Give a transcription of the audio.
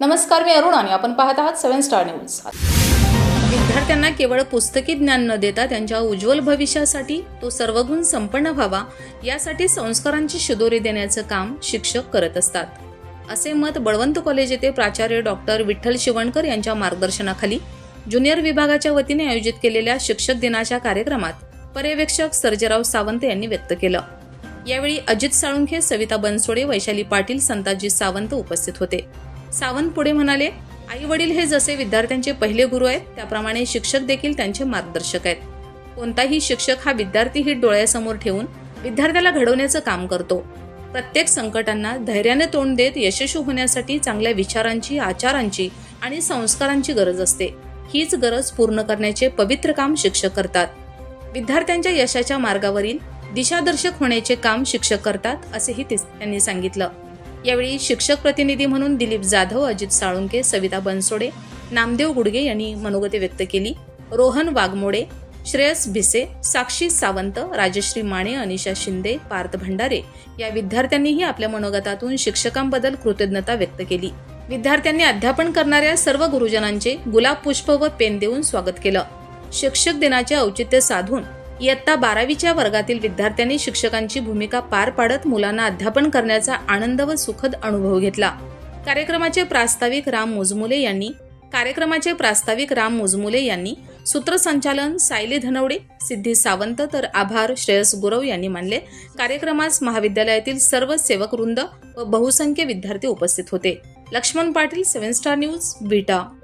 नमस्कार मी अरुण आणि आपण पाहत आहात सेव्हन स्टार न्यूज. विद्यार्थ्यांना केवळ पुस्तकी ज्ञान न देता त्यांच्या उज्ज्वल भविष्यासाठी तो सर्वगुण संपन्न व्हावा यासाठी संस्कारांची शिदोरी देण्याचं काम शिक्षक करत असतात. असे मत बळवंत कॉलेज येथे प्राचार्य डॉक्टर विठ्ठल शिवणकर यांच्या मार्गदर्शनाखाली ज्युनियर विभागाच्या वतीने आयोजित केलेल्या शिक्षक दिनाच्या कार्यक्रमात पर्यवेक्षक सर्जेराव सावंत यांनी व्यक्त केलं. यावेळी अजित साळुंखे सविता बनसोडे वैशाली पाटील संताजी सावंत उपस्थित होते. सावंत पुढे म्हणाले आई वडील हे जसे विद्यार्थ्यांचे पहिले गुरु आहेत त्याप्रमाणे शिक्षक देखील त्यांचे मार्गदर्शक आहेत. कोणताही शिक्षक हा विद्यार्थी हित डोळ्यासमोर ठेवून विद्यार्थ्याला घडवण्याचं काम करतो. प्रत्येक संकटांना धैर्याने तोंड देत यशस्वी होण्यासाठी चांगल्या विचारांची आचारांची आणि संस्कारांची गरज असते. हीच गरज पूर्ण करण्याचे पवित्र काम शिक्षक करतात. विद्यार्थ्यांच्या यशाच्या मार्गावरील दिशादर्शक होण्याचे काम शिक्षक करतात असेही ते- त्यांनी सांगितलं. यावेळी शिक्षक प्रतिनिधी म्हणून दिलीप जाधव अजित साळुंके सविता बनसोडे नामदेव गुडगे यांनी मनोगती व्यक्त केली. रोहन वाघमोडे श्रेयस भिसे साक्षी सावंत राजश्री माने अनिशा शिंदे पार्थ भंडारे या विद्यार्थ्यांनीही आपल्या मनोगतातून शिक्षकांबद्दल कृतज्ञता व्यक्त केली. विद्यार्थ्यांनी अध्यापन करणाऱ्या सर्व गुरुजनांचे गुलाब पुष्प व पेन देऊन स्वागत केलं. शिक्षक दिनाचे औचित्य साधून इयत्ता बारावीच्या वर्गातील विद्यार्थ्यांनी शिक्षकांची भूमिका पार पाडत मुलांना अध्यापन करण्याचा आनंद व सुखद अनुभव घेतला. कार्यक्रमाचे प्रास्ताविक राम मोजमुले यांनी कार्यक्रमाचे प्रास्ताविक राम मोजमुले यांनी सूत्रसंचालन सायली धनवडे सिद्धी सावंत तर आभार श्रेयस गुरव यांनी मानले. कार्यक्रमास महाविद्यालयातील सर्व सेवक वृंद व बहुसंख्य विद्यार्थी उपस्थित होते. Laxman Patil seven star news beta.